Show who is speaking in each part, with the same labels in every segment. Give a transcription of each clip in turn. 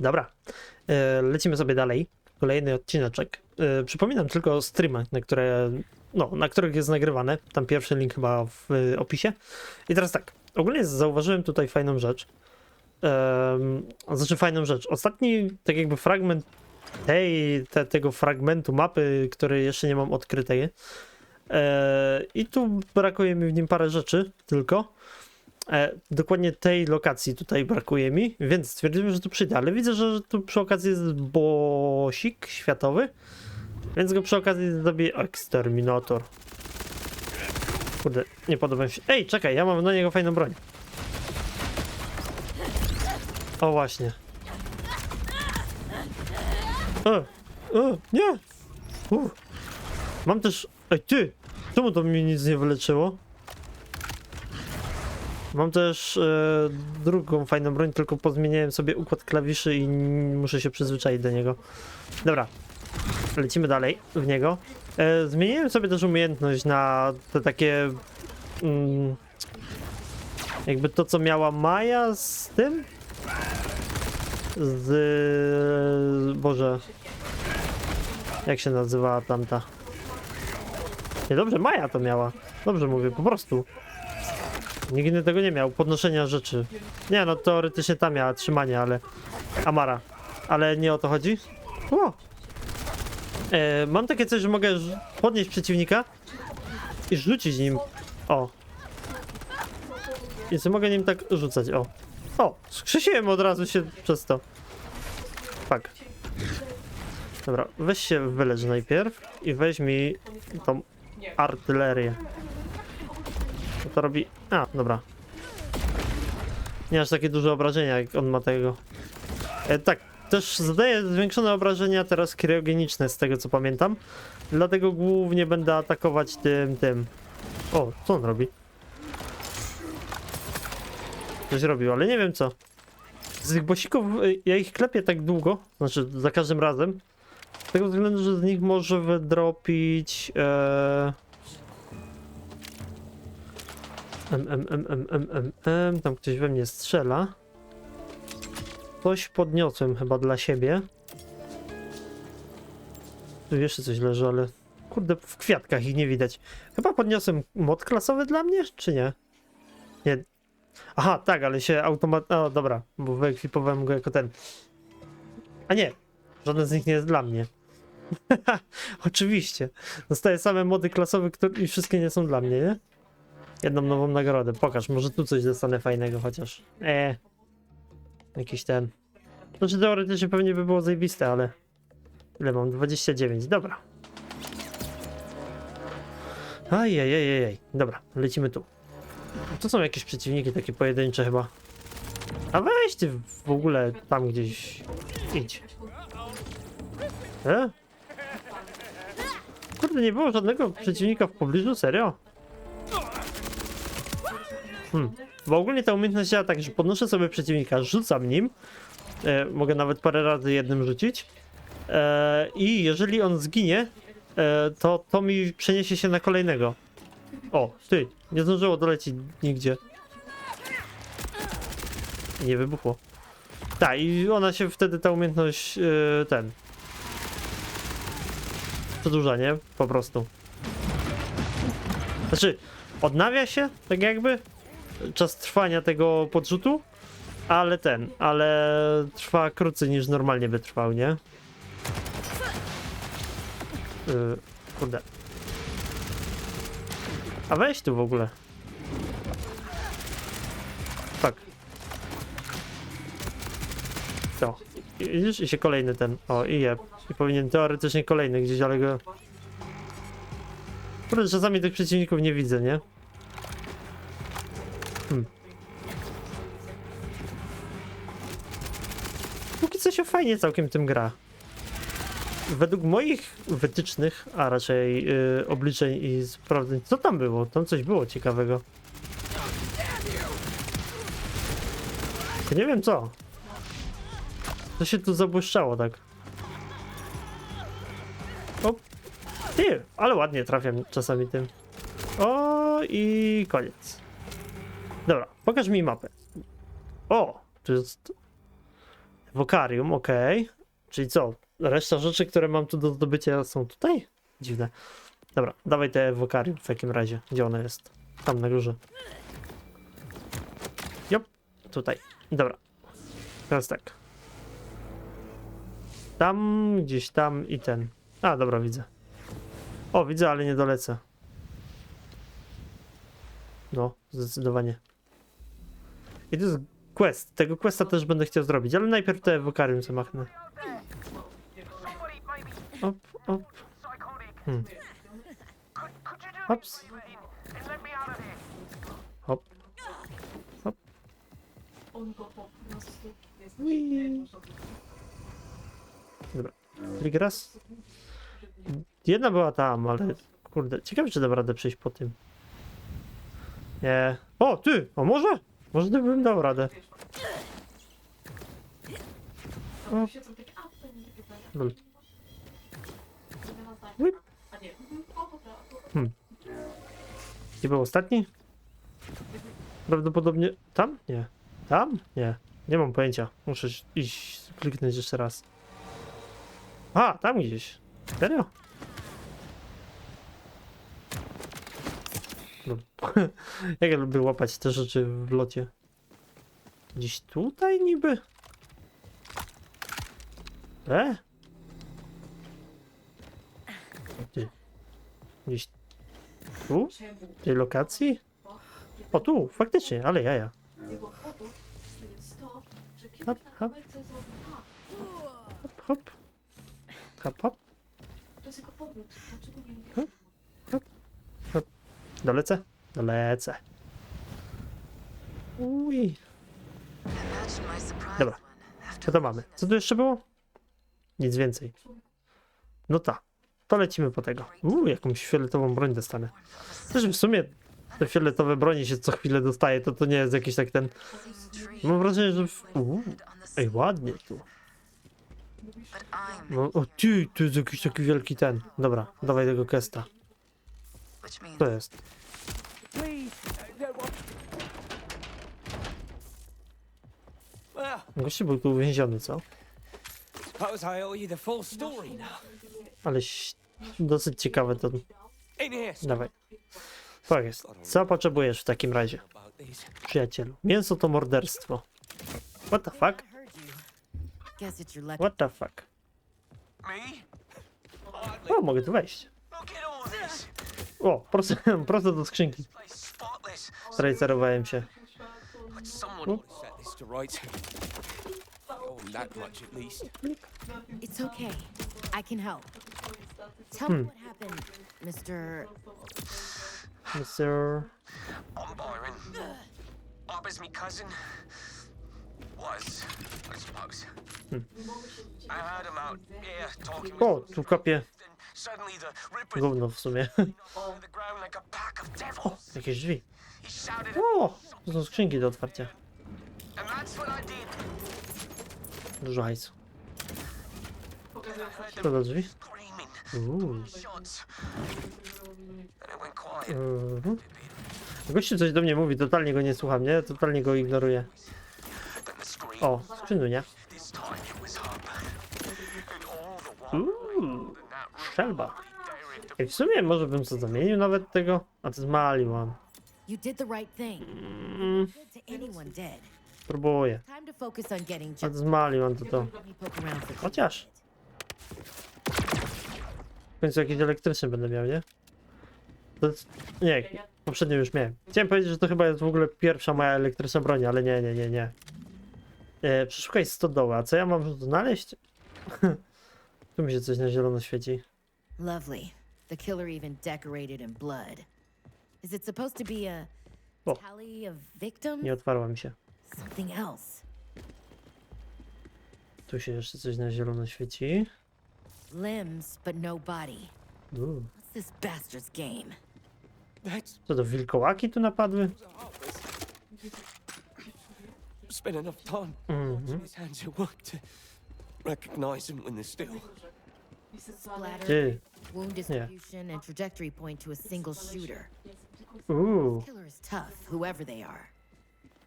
Speaker 1: Dobra, e, lecimy sobie dalej. Kolejny odcineczek. E, przypominam tylko streamy, na które, no, na których jest nagrywane. Tam pierwszy link chyba w e, opisie. I teraz tak, ogólnie zauważyłem tutaj fajną rzecz. Znaczy fajną rzecz. Ostatni, tak jakby fragment tej, te, tego fragmentu mapy, który jeszcze nie mam odkrytej. I tu brakuje mi w nim parę rzeczy tylko. E, dokładnie tej lokacji tutaj brakuje mi, więc stwierdziłem, że tu przyjdę, ale widzę, że tu przy okazji jest bosik światowy, więc go przy okazji zrobię eksterminator. Kurde, nie podoba mi się. Ej, czekaj, ja mam na niego fajną broń. O, właśnie. E, e, nie! Uff. Mam też... Ej, ty! Czemu to mi nic nie wyleczyło? Mam też e, drugą fajną broń, tylko pozmieniałem sobie układ klawiszy i muszę się przyzwyczaić do niego. Dobra, lecimy dalej w niego. E, zmieniłem sobie też umiejętność na te takie... Mm, jakby to, co miała Maja z tym? Z... Boże... Jak się nazywała tamta? Nie, dobrze, Maja to miała. Dobrze mówię, po prostu. Inny tego nie miał, podnoszenia rzeczy. Nie, no teoretycznie ta miała trzymanie, ale... Amara. Ale nie o to chodzi? O! E, mam takie coś, że mogę podnieść przeciwnika i rzucić nim. O. Więc mogę nim tak rzucać, o. O! Skrzesiłem od razu się przez to. Tak. Dobra, weź się wylecz najpierw i weź mi tą artylerię. To robi? A, dobra. Nie aż takie duże obrażenia, jak on ma tego. E, tak, też zadaje zwiększone obrażenia teraz kriogeniczne, z tego co pamiętam. Dlatego głównie będę atakować tym, tym. O, co on robi? Coś robił, ale nie wiem co. Z tych bosików, y, ja ich klepię tak długo, znaczy za każdym razem. Z tego względu, że z nich może wydropić... E... M, M, M, M, tam ktoś we mnie strzela. Coś podniosłem chyba dla siebie. Tu jeszcze coś leży, ale kurde, w kwiatkach ich nie widać. Chyba podniosłem mod klasowy dla mnie, czy nie? Nie. Aha, tak, ale się automat... O, dobra, bo wyekwipowałem go jako ten. A nie, żaden z nich nie jest dla mnie. Oczywiście. Dostaję same mody klasowe, które i wszystkie nie są dla mnie, nie? Jedną nową nagrodę. Pokaż, może tu coś dostanę fajnego chociaż. Eee. Jakiś ten. Znaczy teoretycznie pewnie by było zajebiste, ale... Ile mam? 29. Dobra. Ajajajajaj. Dobra, lecimy tu. To są jakieś przeciwniki takie pojedyncze chyba. A weź ty w ogóle tam gdzieś idź. E? Kurde, nie było żadnego przeciwnika w pobliżu, serio? Hmm. Bo ogólnie ta umiejętność działa tak, że podnoszę sobie przeciwnika, rzucam nim. E, mogę nawet parę razy jednym rzucić. E, I jeżeli on zginie, e, to to mi przeniesie się na kolejnego. O, ty, nie zdążyło dolecieć nigdzie. Nie wybuchło. Tak, i ona się wtedy, ta umiejętność, e, ten. Przedłuża, nie? Po prostu. Znaczy, odnawia się, tak jakby, czas trwania tego podrzutu, ale ten, ale trwa krócej niż normalnie by trwał, nie? Yy, kurde. A weź tu w ogóle. Tak. To. I- Widzisz? I się kolejny ten. O, i je. I powinien teoretycznie kolejny gdzieś, ale go... Kurde, czasami tych przeciwników nie widzę, nie? Się fajnie całkiem tym gra. Według moich wytycznych, a raczej yy, obliczeń i sprawdzeń, co tam było? Tam coś było ciekawego. Nie wiem co. To się tu zabłyszczało tak. O, ty, ale ładnie trafiam czasami tym. O i koniec. Dobra, pokaż mi mapę. O, tu jest Wokarium, okej. Czyli co? Reszta rzeczy, które mam tu do zdobycia są tutaj? Dziwne. Dobra, dawaj te wokarium w takim razie. Gdzie ona jest? Tam na górze. Jop, tutaj. Dobra. Teraz tak. Tam, gdzieś tam i ten. A, dobra, widzę. O, widzę, ale nie dolecę. No, zdecydowanie. I to jest quest. Tego questa też będę chciał zrobić, ale najpierw te wokarium co machnę.
Speaker 2: Somebody maybe
Speaker 1: Op, op. Hmm.
Speaker 2: Could, could you do
Speaker 1: Ops.
Speaker 2: me a favor and let me out of here?
Speaker 1: Hop. Hop. Dobra. Klik raz. Jedna była tam, ale kurde, ciekawe czy dam radę przejść po tym. Nie. O, ty! O, może? Może bym dał radę. O.
Speaker 3: o dobra, o,
Speaker 1: Hmm. Był ostatni? Prawdopodobnie tam? Nie. Tam? Nie. Nie mam pojęcia. Muszę iść, kliknąć jeszcze raz. A, tam gdzieś. Serio? No. Jak ja lubię łapać te rzeczy w locie. Gdzieś tutaj niby? E? Gdzie? Gdzieś tu? W tej lokacji? O tu, faktycznie, ale jaja. Hop, hop. Hop, hop. Hop, hop.
Speaker 3: to jest jego powód, dlaczego nie
Speaker 1: Hmm? Dolecę? Dolecę. Uj. Dobra. Co to mamy? Co tu jeszcze było? Nic więcej. No tak. To lecimy po tego. Uuu, jakąś fioletową broń dostanę. Też w sumie te fioletowe bronie się co chwilę dostaje, to to nie jest jakiś tak ten... Mam wrażenie, że... Uuu, ej, ładnie tu. No, o ty, tu jest jakiś taki wielki ten. Dobra, dawaj tego kesta. To jest.
Speaker 4: Well,
Speaker 1: Gościu był tu uwięziony, co?
Speaker 4: suppose I owe you the full story now.
Speaker 1: Ale dosyć ciekawe to. Dawaj. Tak jest. Co potrzebujesz w takim razie, przyjacielu? Mięso to morderstwo. What the fuck? What the fuck? O, mogę tu wejść. O, prosto, prosto do skrzynki. Zrejerowałem się. Hmm?
Speaker 4: least.
Speaker 5: It's okay. I can help. Tell
Speaker 1: Hmm.
Speaker 5: me what happened, Mr.
Speaker 1: Mr.
Speaker 2: I'm Byron. Bob is me cousin.
Speaker 1: O, tu kopię gówno w sumie.
Speaker 2: devils.
Speaker 1: Jakieś drzwi. O, to są skrzynki do otwarcia. Dużo hajsu. Co do drzwi? Uuu. Mhm. Gościu coś do mnie mówi, totalnie go nie słucham, nie? Totalnie go ignoruję. O,
Speaker 2: while,
Speaker 1: Uuu,
Speaker 2: to
Speaker 1: Ej, w sumie może bym co zamienił nawet tego? A to jest Maliwan.
Speaker 5: You did the right thing.
Speaker 1: Mm,
Speaker 5: to
Speaker 1: próbuję.
Speaker 5: To
Speaker 1: A to jest Maliwan to to. Chociaż. W końcu jakiś elektryczny będę miał, nie? To jest... Nie, poprzednio już miałem. Chciałem powiedzieć, że to chyba jest w ogóle pierwsza moja elektryczna broń, ale nie, nie, nie, nie. E, przeszukaj stodołę, a co ja mam tu znaleźć? tu mi się coś na zielono świeci.
Speaker 5: Lovely. The killer even decorated in blood. Is it supposed to be a
Speaker 1: O.
Speaker 5: tally of victims?
Speaker 1: Nie otwarła mi się.
Speaker 5: Something else.
Speaker 1: Tu się jeszcze coś na zielono świeci.
Speaker 5: Limbs, but no body. What's this bastard's game?
Speaker 1: Co to, wilkołaki tu napadły?
Speaker 4: Spent enough time
Speaker 1: Mhm.
Speaker 4: watching his hands at work to recognize him when they're still.
Speaker 5: Splatter,
Speaker 1: Ty,
Speaker 5: wound distribution, and trajectory point to a single shooter.
Speaker 1: uuu.
Speaker 5: Killer is tough, whoever they are.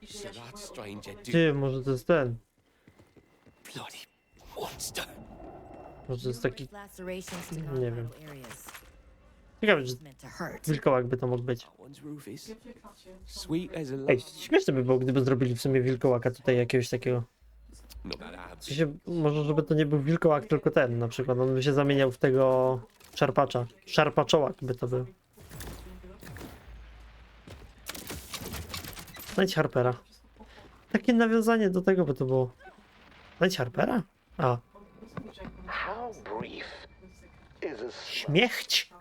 Speaker 4: So that stranger dude.
Speaker 1: Ty, może to jest ten.
Speaker 4: Bloody monster.
Speaker 1: Może to jest taki...
Speaker 5: Lacerations to
Speaker 1: Nie
Speaker 5: non-vital
Speaker 1: wiem. Ciekawe, że wilkołak by to mógł być. Ej, śmieszne by było, gdyby zrobili w sumie wilkołaka tutaj jakiegoś takiego. W sensie, może żeby to nie był wilkołak, tylko ten na przykład. On by się zamieniał w tego szarpacza. Szarpaczołak by to był. Znajdź Harpera. Takie nawiązanie do tego by to było. Znajdź Harpera? A,
Speaker 6: How brief is a s-
Speaker 1: śmiechć?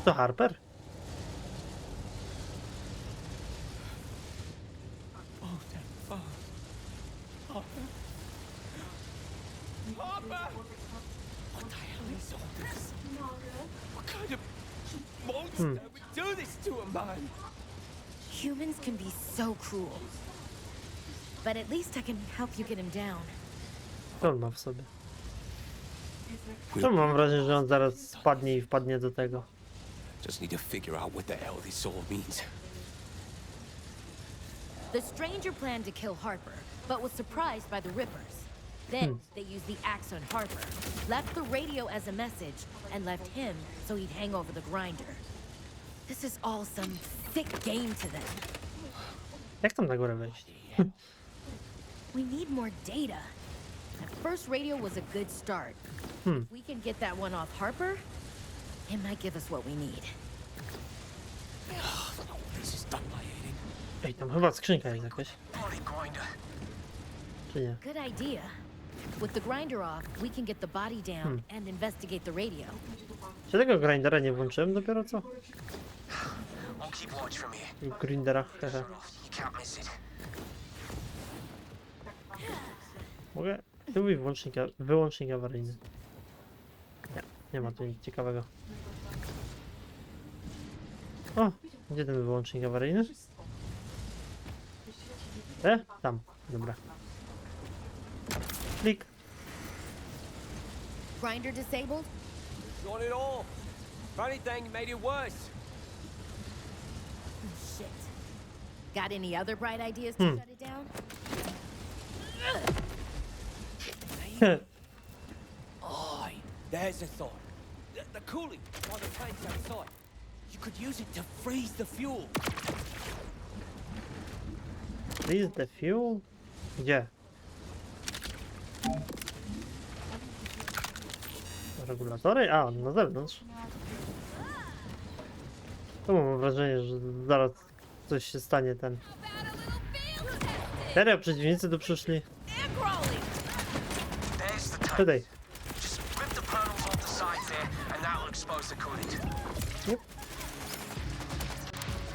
Speaker 1: Czy to Harper?
Speaker 4: Man?
Speaker 5: Humans can be so cruel. But at least I can help you get him down.
Speaker 1: Co on ma w sobie? Czemu mam wrażenie, że on zaraz spadnie i wpadnie do tego?
Speaker 4: Just need to figure out what the hell this all means.
Speaker 5: The stranger planned to kill Harper, but was surprised by the Rippers. Then they used the axe on Harper, left the radio as a message, and left him so he'd hang over the grinder. This is all some sick game to them.
Speaker 1: Jak tam na górę wejść?
Speaker 5: We need more data. That first radio was a good start.
Speaker 1: Hmm.
Speaker 5: If we can get that one off Harper, it might give us what we need.
Speaker 4: This is done in.
Speaker 1: Ej, tam chyba skrzynka jest jakaś,
Speaker 2: Bloody grinder.
Speaker 1: czy nie?
Speaker 5: Good idea. With the grinder off, we can get the body down and investigate the radio.
Speaker 1: Czy tego grindera nie włączyłem dopiero co?
Speaker 2: I'll keep watch from here.
Speaker 1: Grindera, hehe.
Speaker 2: You can't miss it.
Speaker 1: Mogę? Tu mój włącznik, a- wyłącznik awaryjny. Nie, ma tu nic ciekawego. O, gdzie ten wyłącznik awaryjny? E? Tam, dobra. Klik.
Speaker 5: Grinder disabled?
Speaker 4: Not at all. If anything, made it worse.
Speaker 5: Shit. Got any other bright ideas to
Speaker 1: Hmm.
Speaker 5: shut it down?
Speaker 4: There's a thought. The, the cooling by the tanks outside. You could use it to freeze the fuel.
Speaker 1: Please the fuel? Gdzie? Regulatory? A, na zewnątrz. Tu mam wrażenie, że zaraz coś się stanie ten. Serio, przeciwnicy tu przyszli? Tutaj.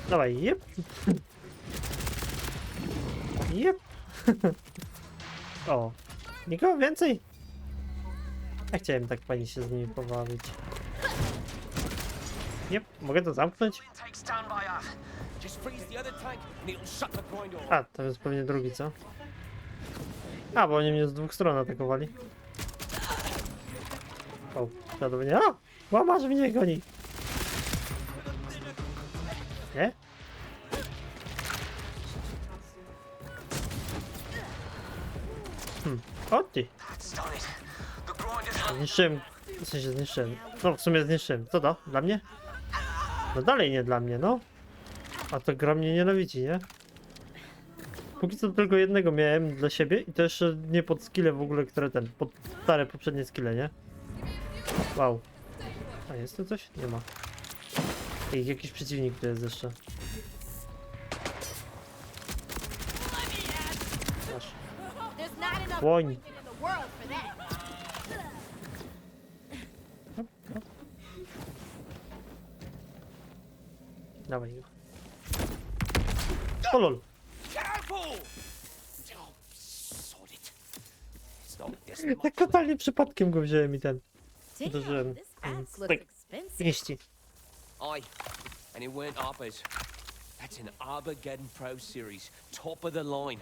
Speaker 1: Dawaj, jep. Jep. o. Nikogo więcej? Ja chciałem tak pani się z nimi pobawić. Jep, mogę to zamknąć? A, to jest pewnie drugi, co? A, bo oni mnie z dwóch stron atakowali. O, przeładowanie. A! Łamarz mnie goni! Nie? Hmm. O ty! Zniszczyłem. W sensie zniszczyłem. No, w sumie zniszczyłem. Co to? Dla mnie? No dalej nie dla mnie, no. A to gra mnie nienawidzi, nie? Póki co tylko jednego miałem dla siebie i to jeszcze nie pod skille w ogóle, które ten, pod stare poprzednie skille, nie? Wow. A jest tu coś? Nie ma. Ej, jakiś przeciwnik tu jest jeszcze. Masz. Łoń. Dawaj go. O lol. Tak totalnie przypadkiem go wziąłem i ten. Uderzyłem. Tak. 200.
Speaker 4: Aye, and it weren't Harper's. That's an Armageddon Pro Series, top of the line.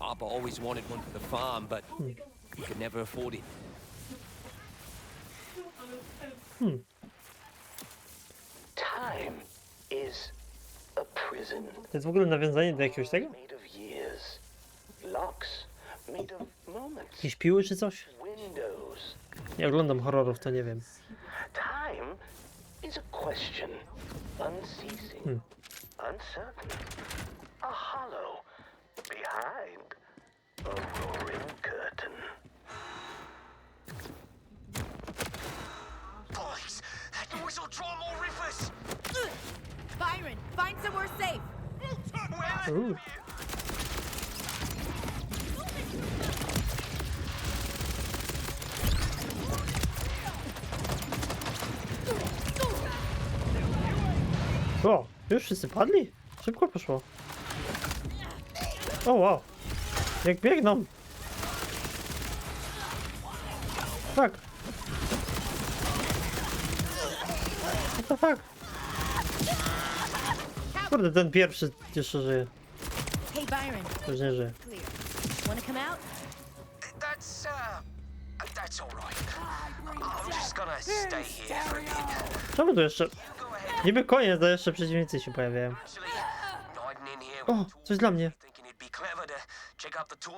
Speaker 4: Harper always wanted one for the farm, but he could never afford it. Hmm.
Speaker 6: Time is a prison
Speaker 1: To jest w ogóle nawiązanie do jakiegoś tego?
Speaker 6: made of years. Locks made of moments.
Speaker 1: Jakieś piły czy coś?
Speaker 6: Windows.
Speaker 1: Nie oglądam horrorów, to nie wiem.
Speaker 6: Time is a question, unceasing, hmm. uncertain, a hollow behind a roaring curtain.
Speaker 2: Boys, that noise will draw more rippers.
Speaker 5: Byron, find somewhere safe.
Speaker 2: Where
Speaker 1: Ooh. Już wszyscy padli? Szybko poszło. O wow. Jak biegną. Tak. What the fuck? Kurde, ten pierwszy jeszcze żyje.
Speaker 5: Hey, Byron,
Speaker 1: Już nie żyje.
Speaker 5: Wanna come out?
Speaker 2: That's, uh, that's all right. I'm just gonna stay here for a bit.
Speaker 1: Czemu tu jeszcze? Niby koniec, a jeszcze przeciwnicy się pojawiają. O, coś dla mnie.
Speaker 2: to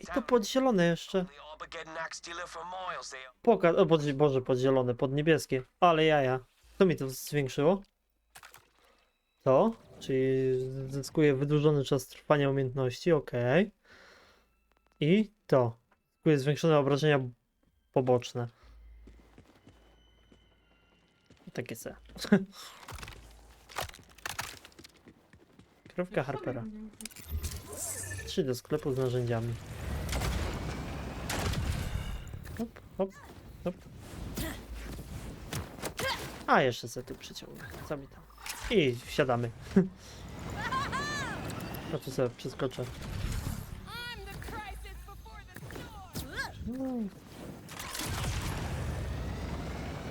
Speaker 1: I to podzielone jeszcze.
Speaker 2: The Armageddon axe dealer for miles there.
Speaker 1: Poka o, pod, Boże, podzielone, pod niebieskie. Ale jaja. Co mi to zwiększyło? To? Czyli zyskuje wydłużony czas trwania umiejętności, okej. I to. Zyskuje zwiększone obrażenia poboczne. Takie se. Krówka Harpera. Trzy do sklepu z narzędziami. Hop, hop, hop. A, jeszcze sobie tu przyciągnę. Co mi tam? I wsiadamy. A tu sobie przeskoczę. No.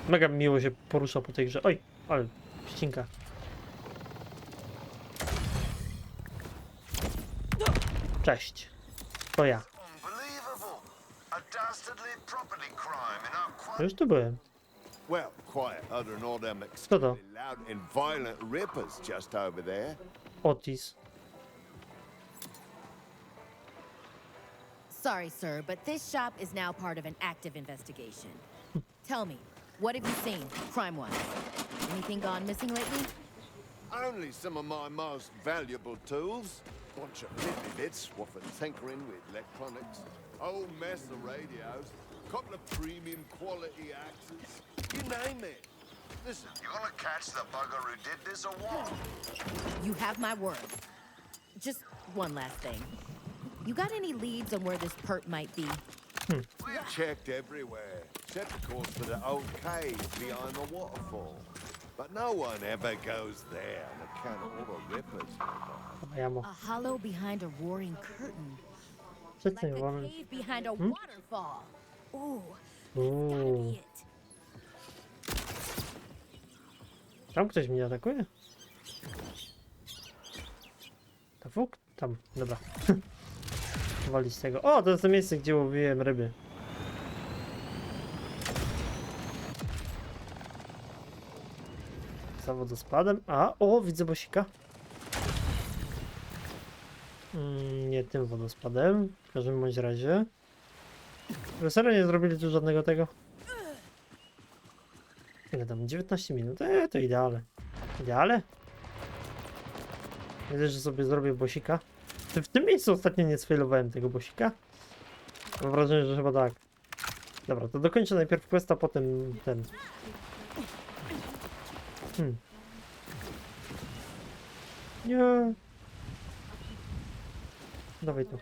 Speaker 1: Mega miło się porusza po tej grze. Oj, ale ścinka. Cześć. To ja.
Speaker 7: Quiet.
Speaker 1: Już tu byłem.
Speaker 7: Well, quiet, other than all them
Speaker 1: to?
Speaker 7: extremely loud and violent rippers just over there.
Speaker 1: Otis.
Speaker 5: Sorry, sir, but this shop is now part of an active investigation. Tell me, what have you seen, crime-wise? Anything gone missing lately?
Speaker 7: Only some of my most valuable tools. Bunch of fiddly bits, what for tinkering with electronics. Old mess of radios. Couple of premium quality axes. You name it. Listen, you gonna catch the bugger who did this or what?
Speaker 5: You have my word. Just one last thing. You got any leads on where this perp might be?
Speaker 7: We've checked everywhere. Set the course for the old cave behind the waterfall. But no one ever goes there on account of all the rippers.
Speaker 5: A hollow behind a roaring curtain. Like
Speaker 1: tym
Speaker 5: a cave behind a hmm? waterfall. Ooh, gotta
Speaker 1: Uuu.
Speaker 5: be it.
Speaker 1: Tam ktoś mnie atakuje? To fuk? Tam, dobra. Walić tego. O, to jest to miejsce, gdzie łowiłem ryby. Za wodospadem. A, o, widzę bosika. Mm, nie tym wodospadem. W każdym bądź razie. Serio nie zrobili tu żadnego tego? Ile tam? 19 minut? Eee, to idealne. Ideale? Widzę, że sobie zrobię bosika. Czy w tym miejscu ostatnio nie sfailowałem tego bosika? Mam wrażenie, że chyba tak. Dobra, to dokończę najpierw questa, potem ten. Hmm. Nie. Dawaj tu.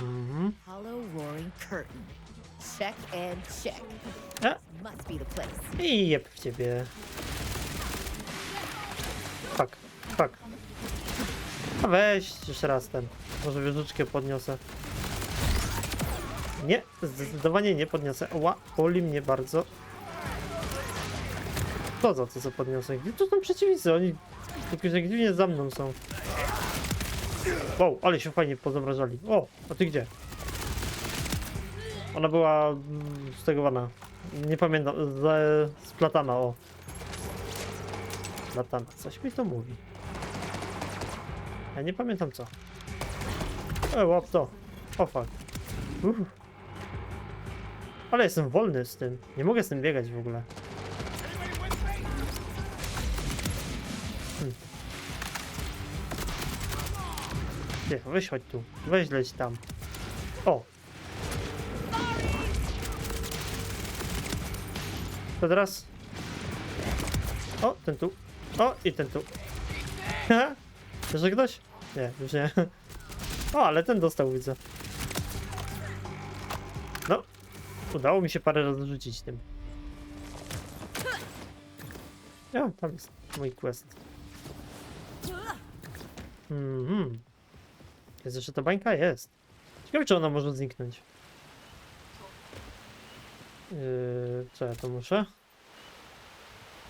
Speaker 1: Mhm.
Speaker 5: Hollow roaring curtain. Check and check.
Speaker 1: A,
Speaker 5: Must be the place.
Speaker 1: i jeb w ciebie. Fuck, fuck. A weź jeszcze raz ten. Może wieżyczkę podniosę. Nie, zdecydowanie nie podniosę. Ła, boli mnie bardzo. To za to, co podniosę. Gdzie tu są przeciwnicy? Oni jakoś jak dziwnie za mną są. Wow, ale się fajnie pozamrażali. O, a ty gdzie? Ona była mm, stegowana. Nie pamiętam, z, splatana, o. Splatana, coś mi to mówi. Ja nie pamiętam co. E, łap to. O fuck. Uff. Ale jestem wolny z tym. Nie mogę z tym biegać w ogóle. Hmm. Nie, weź chodź tu. Weź leć tam. O! To teraz. O, ten tu. O, i ten tu. Jeszcze ktoś? Nie, już nie. O, ale ten dostał, widzę. No. Udało mi się parę razy rzucić tym. Ja, tam jest mój quest. Mhm. Jest jeszcze ta bańka? Jest. Ciekawe, czy ona może zniknąć. Yy, co ja to muszę?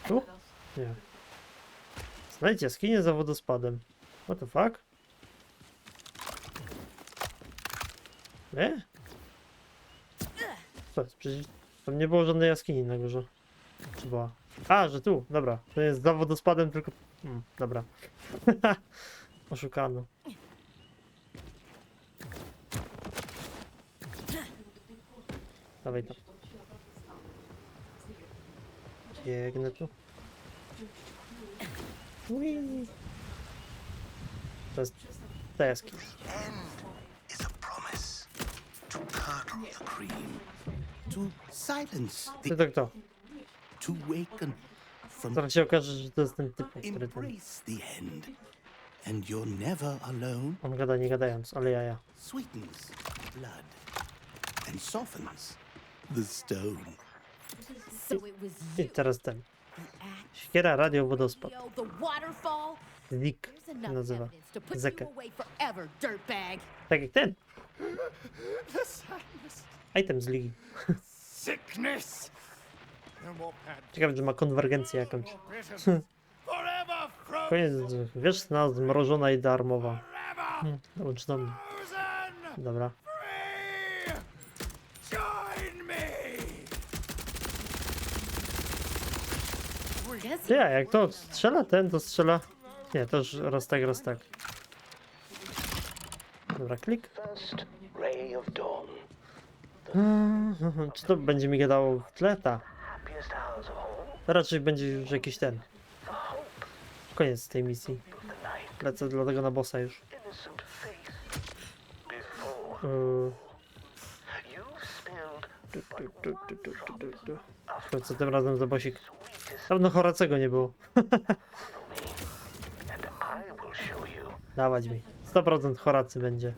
Speaker 1: Tu? Nie. Znajdź jaskinię za wodospadem. What the fuck? Nie? Co jest? Przecież tam nie było żadnej jaskini na górze. Czy? A, że tu, dobra. To jest za wodospadem, tylko... Hmm, dobra. Oszukano. Dawaj tam. Biegnę tu. Ui. To jest ta jaskinia.
Speaker 6: Is a promise to curdle the cream, to silence the,
Speaker 1: to kto?
Speaker 6: to waken from
Speaker 1: Zaraz się okaże, że to jest ten typ, który ten...
Speaker 6: embrace the end, and you're never alone.
Speaker 1: On gada nie gadając, ale ja, ja.
Speaker 6: Sweetens blood and softens the stone.
Speaker 5: So it was
Speaker 1: I
Speaker 5: you.
Speaker 1: teraz ten. Siekiera, radio, wodospad.
Speaker 5: enough
Speaker 1: nazywa. Zekę. Tak jak ten. Item z ligi.
Speaker 7: Sickness! No.
Speaker 1: Ciekawe, że ma konwergencję jakąś.
Speaker 7: Forever frozen!
Speaker 1: Koniec, wieczna, zmrożona i darmowa. Hmm, Dołącz do mnie. Dobra. A jak to strzela ten, to strzela... Nie, to już raz tak, raz tak. Dobra, klik.
Speaker 6: Dawn,
Speaker 1: Czy to będzie mi gadało w tle? Ta. Raczej będzie już jakiś ten. Koniec tej misji. Lecę dlatego na bossa już. Yy, końcu tym razem za bosik. Dawno Horacego nie było. Dawać mi. 100% Horacy będzie.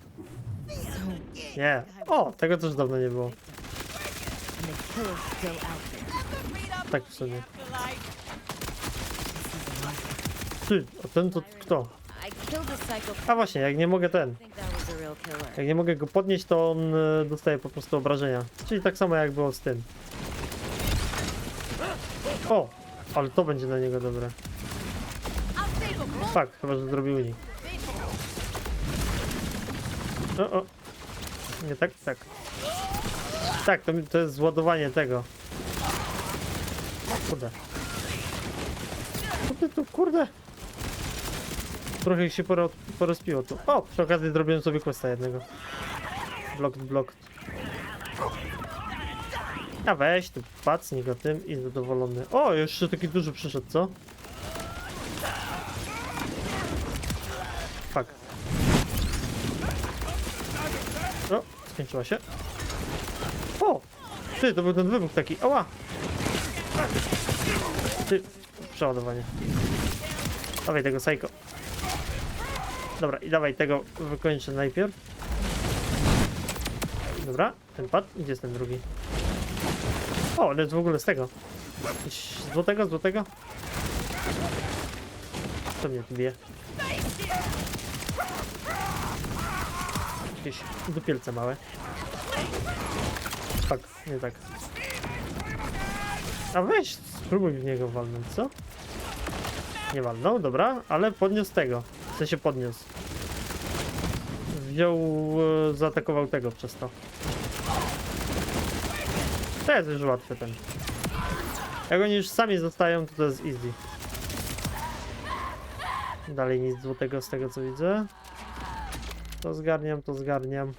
Speaker 1: Nie. O, tego też dawno nie było. Tak w sumie. Ty, a ten to kto?
Speaker 5: A
Speaker 1: właśnie, jak nie mogę ten. Jak nie mogę go podnieść, to on e, dostaje po prostu obrażenia. Czyli tak samo jak było z tym. O! Ale to będzie dla niego dobre. Tak, chyba, że zrobił unik. O, o. Nie tak, tak. Tak, to, to jest zładowanie tego. Kurde. Kurde, tu, kurde. Trochę się poro, porozpiło tu. O, przy okazji zrobiłem sobie questa jednego. Blok, blok. A weź tu, pacnij go tym i zadowolony. O, jeszcze taki duży przyszedł, co? Fuck. O, skończyła się. O! Ty, to był ten wybuch taki. Ała! Ty, przeładowanie. Dawaj tego psycho. Dobra, i dawaj tego wykończę najpierw. Dobra, ten padł. Gdzie jest ten drugi? O, jest w ogóle z tego. Jakieś Złotego, złotego? Co mnie tu bije? Jakieś dupielce małe. Tak, nie tak. A weź, spróbuj w niego walnąć, co? Nie walnął, dobra, ale podniósł tego. W sensie podniósł. Wziął, e, zaatakował tego przez to. To jest już łatwy ten. Jak oni już sami zostają, to to jest easy. Dalej nic złotego z tego co widzę. To zgarniam, to zgarniam.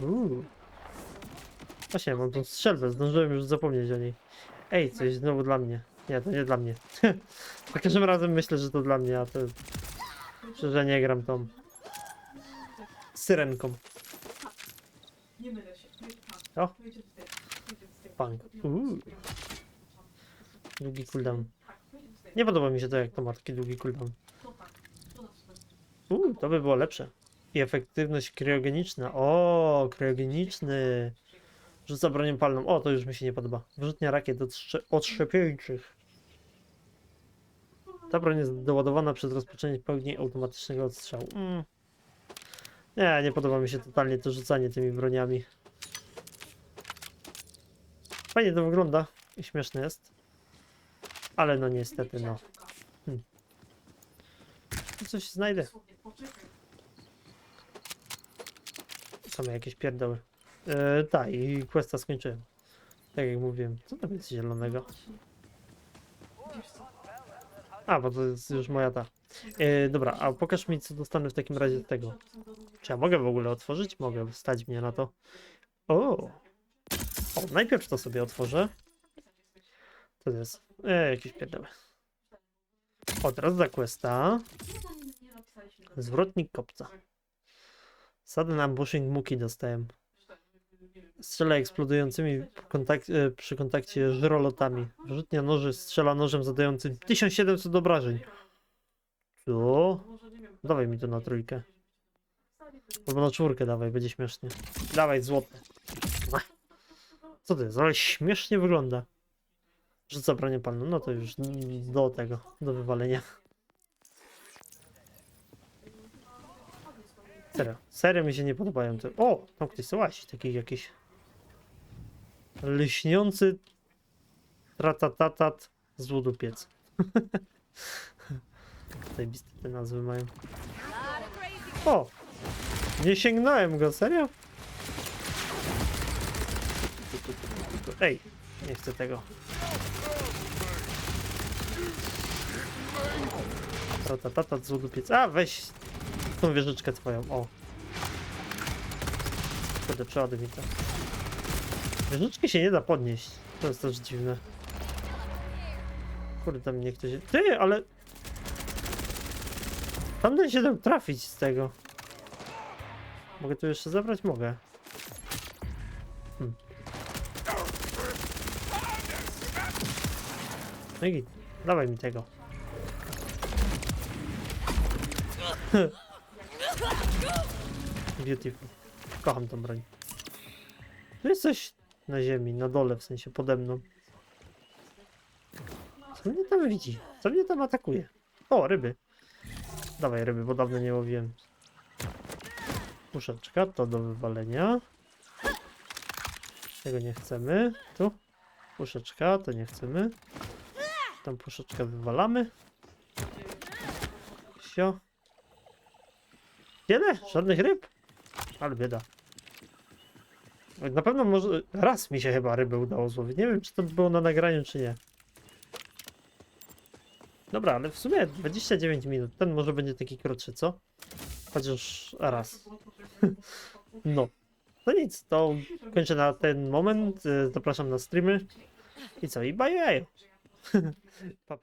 Speaker 1: Uuu. Właśnie, mam tą strzelbę, zdążyłem już zapomnieć o niej. Ej, coś znowu dla mnie. Nie, to nie dla mnie. Za każdym razem myślę, że to dla mnie, a to... Szczerze nie gram tą... Syrenką. O.
Speaker 3: Tu idzie tutaj. Tu idzie tutaj.
Speaker 1: Punk. Uuu. Długi cooldown. Nie podoba mi się to, jak to ma taki długi cooldown. Uuu, to by było lepsze. I efektywność kryogeniczna. O, kryogeniczny. Rzuca bronią palną. O, to już mi się nie podoba. Wyrzutnia rakiet otrzepiających. Ta broń jest doładowana przed rozpoczęciem pełni automatycznego odstrzału. Mm. Nie, nie podoba mi się totalnie to rzucanie tymi broniami. Fajnie to wygląda i śmieszne jest. Ale no niestety, no. Coś znajdę. Same jakieś pierdoły. E, tak, i questa skończyłem. Tak jak mówiłem. Co tam jest zielonego? A, bo to jest już moja ta. E, dobra, a pokaż mi, co dostanę w takim razie z tego. Czy ja mogę w ogóle otworzyć? Mogę, stać mnie na to. O! O, najpierw to sobie otworzę. To jest. E, jakieś pierdoły. O, teraz za questa. Zwrotnik kopca. Sudden ambushing muki dostałem. Strzela eksplodującymi kontak e, przy kontakcie żyrolotami. Wyrzutnia noży strzela nożem zadającym 1700 obrażeń. Co? Dawaj mi to na trójkę. Albo na czwórkę dawaj, będzie śmiesznie. Dawaj złote. Co to jest? Ale śmiesznie wygląda. Rzuca bronię palną. No to już do tego, do wywalenia. Serio, serio mi się nie podobają te... O, tam ktoś łazi, taki jakiś... Lśniący... Tratatatat złodupiec. Zajebiste te nazwy mają. O! Nie sięgnąłem go, serio? Ej, nie chcę tego. Tratatatat złodupiec. A, weź tą wieżyczkę twoją, o. Kurde, przeładuj mi to. Wieżyczki się nie da podnieść. To jest też dziwne. Kurde, tam mnie ktoś... Ty, ale... Tamten się dał trafić z tego. Mogę tu jeszcze zabrać? Mogę. No i. Dawaj mi tego. Beautiful. Kocham tą broń. Tu jest coś na ziemi, na dole, w sensie pode mną. Co mnie tam widzi? Co mnie tam atakuje? O, ryby. Dawaj ryby, bo dawno nie łowiłem. Puszeczka, to do wywalenia. Tego nie chcemy. Tu. Puszeczka, to nie chcemy. Tą puszeczkę wywalamy. Sio. Wiele? Żadnych ryb? Ale bieda. Na pewno może... Raz mi się chyba ryby udało złowić. Nie wiem, czy to było na nagraniu, czy nie. Dobra, ale w sumie 29 minut. Ten może będzie taki krótszy, co? Chociaż raz. No. No nic, to kończę na ten moment. Y, Zapraszam na streamy. I co? I bye, bye. pa, pa.